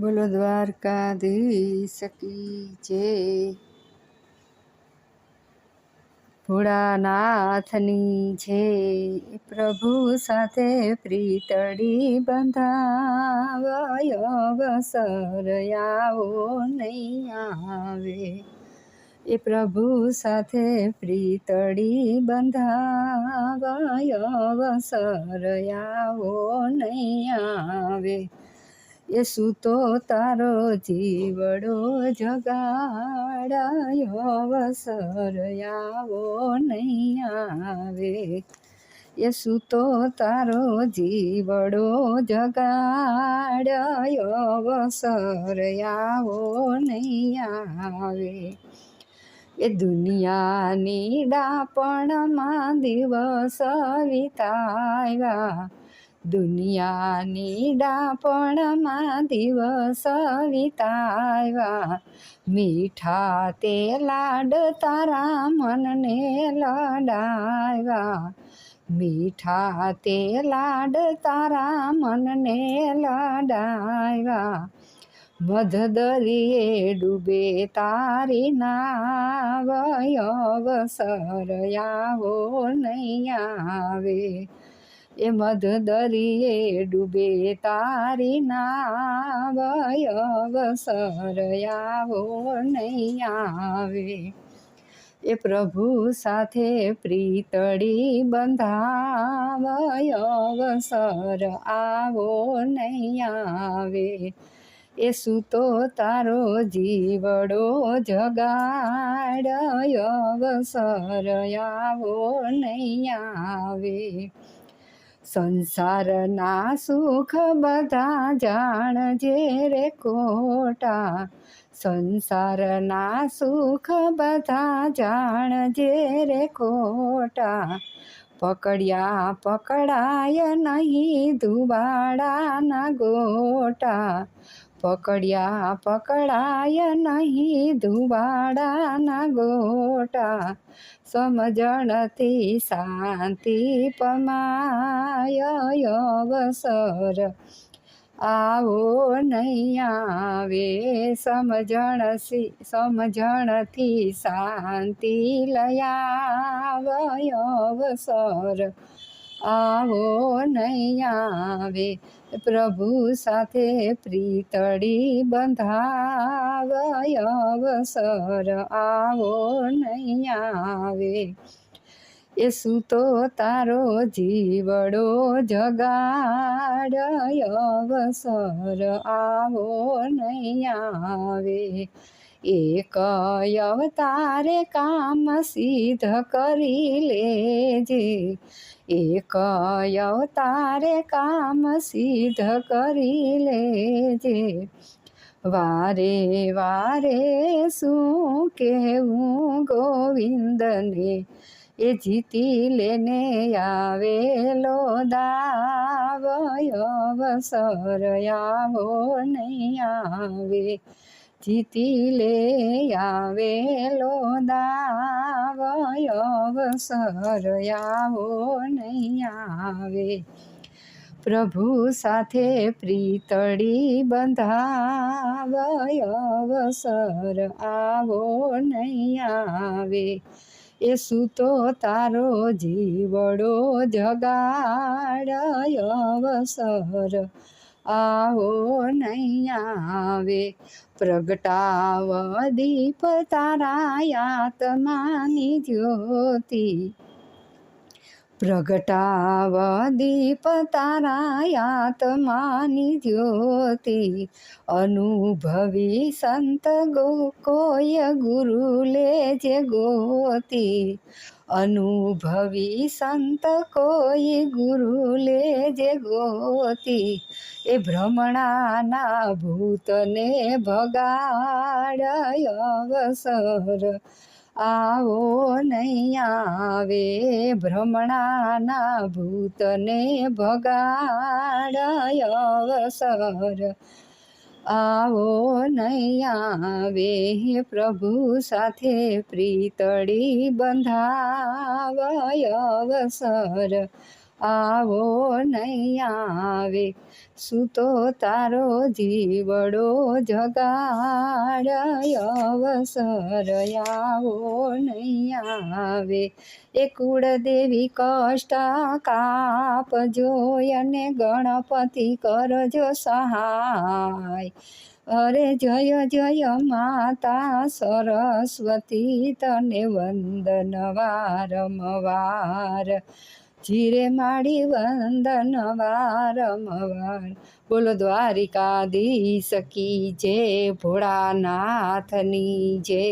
બોલો, દ્વારકાધીશ કી જે? ભોળાનાથની છે પ્રભુ સાથે પ્રીતડી બંધાવાય વસર આવો નહીં આવે. એ પ્રભુ સાથે પ્રીતડી બંધાવાય વસર આવો નહીં આવે. એ સૂતો તારો જીવડો જગાડાયો? અવસર આવો નહીં આવે. એ સૂતો તારો જીવડો જગાડાયો? અવસર આવો નહીં આવે. એ દુનિયાની ડાપણમાં દિવસ વિતાવ્યા. દુનિયાની ડાપણમાં દિવસ વિતાવ્યા. મીઠા તે લાડ તારા મનને લડાવ્યા. મીઠા તે લાડ તારા મનને લડાવ્યા. મધદરિયે ડૂબે તારી નાવ અવસર આવો નહીં આવે. એ મધ દરિયે ડૂબે તારી નાવય સરયાવો નહીં આવે. એ પ્રભુ સાથે પ્રીતળી બંધાવય સર આવો નહીં આવે. એ સૂતો તારો જીવડો જગાડય અવસર આવો નહીં આવે. સંસારના સુખ બધા જાણજે રે કોટા સંસારના સુખ બધા જાણજે રે કોટા પકડ્યા પકડાય નહીં દુબાડાના ગોટા. પકડ્યા પકડાય નહીં, ધુવાડાના ગોટા સમજણથી શાંતિ પમાય અવસર. આવો નહીં આવે સમજણ સમજણથી શાંતિ લયાવય અવસર. આવો નહીં આવે પ્રભુ સાથે પ્રીતળી બંધાવય અવસર આવો નહીં આવે. એ સૂતો તારો જીવડો જગાડય અવસર આવો નહીં આવે. એક અવતારે કામ સિદ્ધ કરી લેજે. એક અવતારે કામ સિદ્ધ કરી લેજે. વારે વારે શું કહેવું ગોવિંદને? એ જીતી લેને આવેલો દાવ અવસર આવો નહીં આવે. જીતી લે આવેલો દાવય અવસર આવો નહીં આવે. પ્રભુ સાથે પ્રીતળી બંધાવય અવસર આવો નહીં આવે. એ સૂતો તારો જીવડો જગાડય અવસર આવો નહીં આવે. પ્રગટાવ દીપ તારા આત્માની જ્યોતિ. પ્રગટાવ દીપ તારા આત્માની જ્યોતિ. અનુભવી સંત ગો કોઈ ગુરુ લેજે ગોતિ. અનુભવી સંત કોઈ ગુરુ લેજે ગોતી. એ ભ્રમણાના ભૂતને ભગાડ અવસર. આવો નહીં આવે ભ્રમણાના ભૂતને ભગાડય અવસર. આવો નહીં આવે પ્રભુ સાથે પ્રીતળી બંધાવય અવસર. આવો નહીં આવે સૂતો તારો જીવડો જગાડ, અવસર આવો નહીં આવે. એ કુળદેવી કષ્ટ કાપજો અને ગણપતિ કરજો સહાય. અરે જય જય માતા સરસ્વતી, તને વંદન વારંવાર. જીરે માડી વંદન વારંવાર બોલો દ્વારિકાધીશ કી જય ભોળાનાથની જય